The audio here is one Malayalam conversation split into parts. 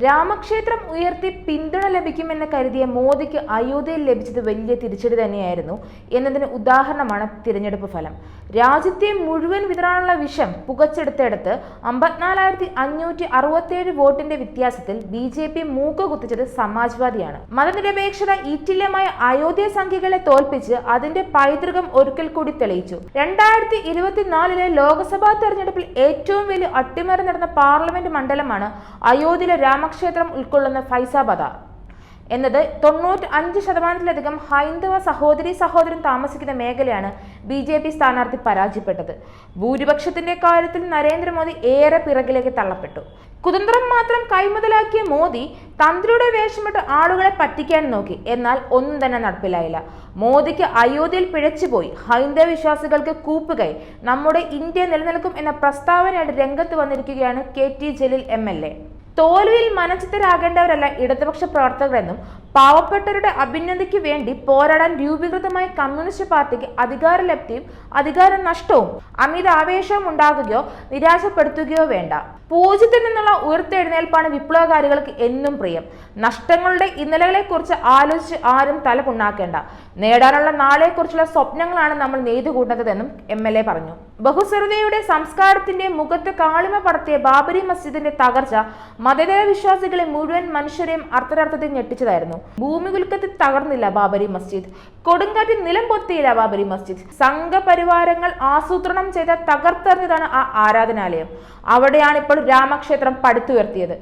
രാമക്ഷേത്രം ഉയർത്തി പിന്തുണ ലഭിക്കുമെന്ന് കരുതിയ മോദിക്ക് അയോധ്യയിൽ ലഭിച്ചത് വലിയ തിരിച്ചടി തന്നെയായിരുന്നു എന്നതിന് ഉദാഹരണമാണ് തിരഞ്ഞെടുപ്പ് ഫലം. രാജ്യത്തെ മുഴുവൻ വിതരാനുള്ള വിഷം പുകച്ചെടുത്തെടുത്ത് അമ്പത്തിനാലായിരത്തി അഞ്ഞൂറ്റി അറുപത്തിയേഴ് വോട്ടിന്റെ വ്യത്യാസത്തിൽ ബി ജെ പി മൂക്ക് കുത്തിച്ചത് സമാജ്വാദിയാണ്. മതനിരപേക്ഷത ഈറ്റില്യമായ അയോധ്യ സംഖ്യകളെ തോൽപ്പിച്ച് അതിന്റെ പൈതൃകം ഒരിക്കൽ കൂടി തെളിയിച്ചു. രണ്ടായിരത്തി ഇരുപത്തിനാലിലെ ലോക്സഭാ തെരഞ്ഞെടുപ്പിൽ ഏറ്റവും വലിയ അട്ടിമറി നടന്ന പാർലമെന്റ് മണ്ഡലമാണ് അയോധ്യയിലെ രാമക്ഷേത്രം ഉൾക്കൊള്ളുന്ന ഫൈസാബാദ. എന്നത് തൊണ്ണൂറ്റി അഞ്ച് ശതമാനത്തിലധികം ഹൈന്ദവ സഹോദരി സഹോദരൻ താമസിക്കുന്ന മേഖലയാണ് ബി ജെ പി സ്ഥാനാർത്ഥി പരാജയപ്പെട്ടത്. ഭൂരിപക്ഷത്തിന്റെ കാര്യത്തിൽ നരേന്ദ്രമോദി ഏറെ പിറകിലേക്ക് തള്ളപ്പെട്ടു. കുതന്ത്രം മാത്രം കൈമുതലാക്കിയ മോദി തന്ത്രിയുടെ വേഷമിട്ട് ആളുകളെ പറ്റിക്കാൻ നോക്കി. എന്നാൽ ഒന്നും തന്നെ നടപ്പിലായില്ല. മോദിക്ക് അയോധ്യയിൽ പിഴച്ചുപോയി. ഹൈന്ദവ വിശ്വാസികൾക്ക് കൂപ്പുകൈ. നമ്മുടെ ഇന്ത്യ നിലനിൽക്കും എന്ന പ്രസ്താവനയായിട്ട് രംഗത്ത് വന്നിരിക്കുകയാണ് കെ ടി ജലീൽ എം. തോൽവിയിൽ മനച്ചിത്തരാകേണ്ടവരല്ല ഇടതുപക്ഷ പ്രവർത്തകരെന്നും പാവപ്പെട്ടവരുടെ അഭ്യുന്നതിക്ക് വേണ്ടി പോരാടാൻ രൂപീകൃതമായ കമ്മ്യൂണിസ്റ്റ് പാർട്ടിക്ക് അധികാരലബ്ധിയും അധികാര നഷ്ടവും അമിത ആവേശവും ഉണ്ടാകുകയോ നിരാശപ്പെടുത്തുകയോ വേണ്ട. പൂജ്യത്തിൽ നിന്നുള്ള ഉയർത്തെഴുന്നേൽപ്പാണ് വിപ്ലവകാരികൾക്ക് എന്നും പ്രിയം. നഷ്ടങ്ങളുടെ ഇന്നലകളെക്കുറിച്ച് ആലോചിച്ച് ആരും തല പുണ്ണാക്കേണ്ട നേടാനുള്ള നാളെക്കുറിച്ചുള്ള സ്വപ്നങ്ങളാണ് നമ്മൾ നെയ്തുകൂട്ടുന്നതെന്നും എം എൽ എ പറഞ്ഞു. ബഹുസ്വരതയുടെ സംസ്കാരത്തിന്റെ മുഖത്ത് കാളിമ പടത്തിയ ബാബരി മസ്ജിദിന്റെ തകർച്ച മതേതര വിശ്വാസികളെ മുഴുവൻ മനുഷ്യരെയും അർത്ഥരാർത്ഥത്തിൽ ഞെട്ടിച്ചതായിരുന്നു. ഭൂമി കുൽക്കത്തിൽ തകർന്നില്ല ബാബരി മസ്ജിദ്. കൊടുങ്കാറ്റിൽ നിലം പൊത്തിയില്ല ബാബരി മസ്ജിദ്. സംഘപരിവാരങ്ങൾ ആസൂത്രണം ചെയ്ത തകർത്തെറിഞ്ഞതാണ് ആ ആരാധനാലയം. അവിടെയാണ് ഇപ്പോൾ രാമക്ഷേത്രം പടുത്തുയർത്തിയത്.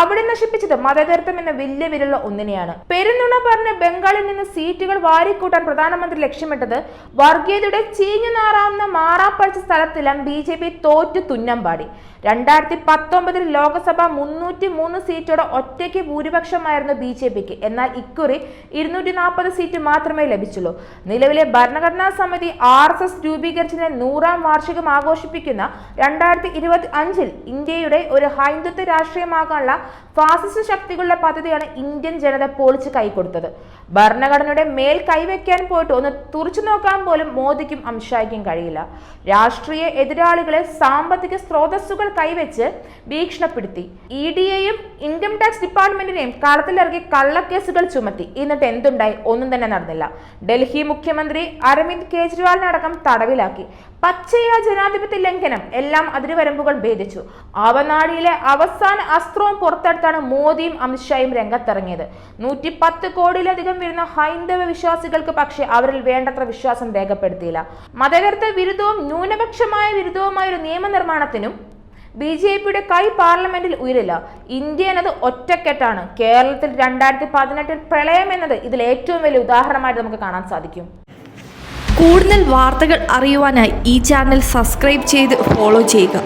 അവിടെ നശിപ്പിച്ചത് മതതീർത്ഥം എന്ന വലിയ വിലുള്ള ഒന്നിനെയാണ്. പെരുന്നുണ പറഞ്ഞ് ബംഗാളിൽ നിന്ന് സീറ്റുകൾ വാരിക്കൂട്ടാൻ പ്രധാനമന്ത്രി ലക്ഷ്യമിട്ടത് വർഗീയതയുടെ ചീഞ്ഞു നാറാവുന്ന മാറാപ്പഴിച്ച സ്ഥലത്തെല്ലാം ബി ജെ പി തോറ്റു തുന്നം പാടി രണ്ടായിരത്തി പത്തൊമ്പതിൽ ലോക്സഭ മുന്നൂറ്റി മൂന്ന് സീറ്റോടെ ഒറ്റയ്ക്ക് ഭൂരിപക്ഷമായിരുന്നു ബി ജെ പിക്ക്. എന്നാൽ ഇക്കുറി ഇരുന്നൂറ്റി നാൽപ്പത് സീറ്റ് മാത്രമേ ലഭിച്ചുള്ളൂ. നിലവിലെ ഭരണഘടനാ സമിതി ആർ എസ് എസ് രൂപീകരിച്ചതിന്റെ നൂറാം വാർഷികം ആഘോഷിപ്പിക്കുന്ന രണ്ടായിരത്തി ഇരുപത്തി അഞ്ചിൽ ഇന്ത്യയുടെ ഒരു ഹൈന്ദുത്വ രാഷ്ട്രീയമാകാനുള്ള ഫാസിസ്റ്റ് ശക്തികളുടെ പദ്ധതിയാണ് ഇന്ത്യൻ ജനത പൊളിച്ച് കൈകൊടുത്തത് ഭരണഘടനയുടെ മേൽ കൈവയ്ക്കാൻ പോയിട്ട് ഒന്ന് തുറച്ചു നോക്കാൻ പോലും മോദിക്കും അംഷായ്ക്കും കഴിയില്ല. രാഷ്ട്രീയ എതിരാളികളെ സാമ്പത്തിക സ്രോതസ്സുകൾ കൈവച്ച് ഭീഷണപ്പെടുത്തി. ഇ ഡിയെയും ഇൻകം ടാക്സ് ഡിപ്പാർട്ട്മെന്റിനെയും കളത്തിലിറക്കി കള്ളക്കേസുകൾ ചുമത്തി. എന്നിട്ട് എന്തുണ്ടായി? ഒന്നും തന്നെ നടന്നില്ല. ഡൽഹി മുഖ്യമന്ത്രി അരവിന്ദ് കെജ്രിവാളിനടക്കം തടവിലാക്കി. പച്ചയ ജനാധിപത്യ ലംഘനം. എല്ലാം അതിരുവരമ്പുകൾ ഭേദിച്ചു. അവനാടിയിലെ അവസാന അസ്ത്രവും പുറത്തെടുത്താണ് മോദിയും അമിത്ഷായും രംഗത്തിറങ്ങിയത്. നൂറ്റി പത്ത് കോടിയിലധികം വരുന്ന ഹൈന്ദവ വിശ്വാസികൾക്ക് പക്ഷേ അവരിൽ വേണ്ടത്ര വിശ്വാസം രേഖപ്പെടുത്തിയില്ല. മതകരുത്ത വിരുദ്ധവും ന്യൂനപക്ഷമായ വിരുദ്ധവുമായ ഒരു നിയമനിർമ്മാണത്തിനും ബി ജെ പിയുടെ കൈ പാർലമെന്റിൽ ഉയരില്ല. ഇന്ത്യ എന്നത് ഒറ്റക്കെട്ടാണ്. കേരളത്തിൽ രണ്ടായിരത്തി പതിനെട്ടിൽ പ്രളയം എന്നത് ഇതിൽ ഏറ്റവും വലിയ ഉദാഹരണമായിട്ട് നമുക്ക് കാണാൻ സാധിക്കും. കൂടുതൽ വാർത്തകൾ അറിയുവാനായി ഈ ചാനൽ സബ്സ്ക്രൈബ് ചെയ്ത് ഫോളോ ചെയ്യുക.